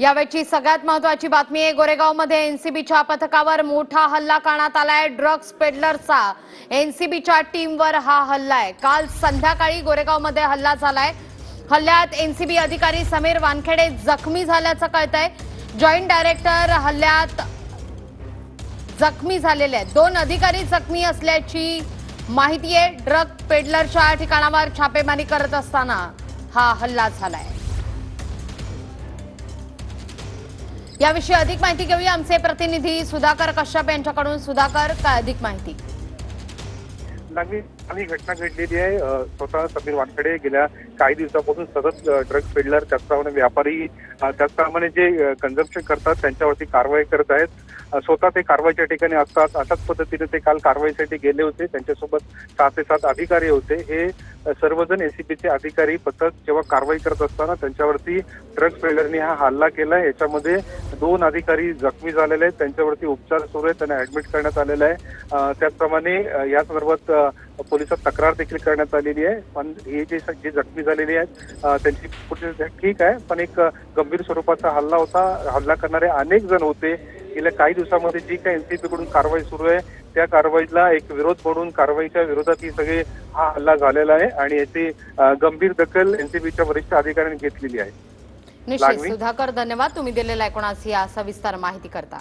यावेळची सगळ्यात महत्वाची बातमी आहे गोरेगावमध्ये एनसीबीच्या पथकावर मोठा हल्ला करण्यात आलाय ड्रग्ज पेडलरचा. एनसीबीच्या टीमवर हा हल्ला आहे. काल संध्याकाळी गोरेगावमध्ये हल्ला झालाय. हल्ल्यात एनसीबी अधिकारी समीर वानखेडे जखमी झाल्याचं कळतंय. जॉईंट डायरेक्टर हल्ल्यात जखमी झालेले आहेत. दोन अधिकारी जखमी असल्याची माहिती आहे. ड्रग पेडलरच्या ठिकाणावर छापेमारी करत असताना हा हल्ला झालाय. याविषयी अधिक माहिती घेऊया. आमचे प्रतिनिधी सुधाकर कश्यप यांच्याकडून. सुधाकर काय अधिक माहिती? आणि घटना घडलेली आहे. स्वतः समीर वानखडे गेल्या काही दिवसापासून सतत ड्रग पेडलर त्याचप्रमाणे व्यापारी त्याचप्रमाणे जे कन्झम्पशन करतात त्यांच्यावरती कारवाई करत आहेत. स्वतः ते कारवाईच्या ठिकाणी असतात. अशाच पद्धतीने ते काल कारवाईसाठी गेले होते. त्यांच्यासोबत सहा ते सात अधिकारी होते. हे सर्वजण एसीबीचे अधिकारी पथक जेव्हा कारवाई करत असताना त्यांच्यावरती ट्रक ट्रेलरनी हा हल्ला केलाय याच्यामध्ये दोन अधिकारी जखमी झालेले आहेत. त्यांच्यावरती उपचार सुरू आहेत त्यांना ऍडमिट करण्यात आलेलं आहे. त्याचप्रमाणे या संदर्भात पोलिसात तक्रार देखील करण्यात आलेली आहे. पण हे जे जे जखमी झालेले आहेत त्यांची पुढची ठीक आहे. पण एक गंभीर स्वरूपाचा हल्ला होता. हल्ला करणारे अनेक जण होते. गेल्या काही दिवसामध्ये जी काही एनसीपी कडून कारवाई सुरू आहे त्या कारवाईला एक विरोध म्हणून कारवाईच्या विरोधात ही सगळे हा हल्ला झालेला आहे आणि याची गंभीर दखल एनसीबीच्या वरिष्ठ अधिकाऱ्यांनी घेतलेली आहे. निश्चित. सुधाकर धन्यवाद. तुम्ही दिलेल्या एकूणास या सविस्तर माहिती करता.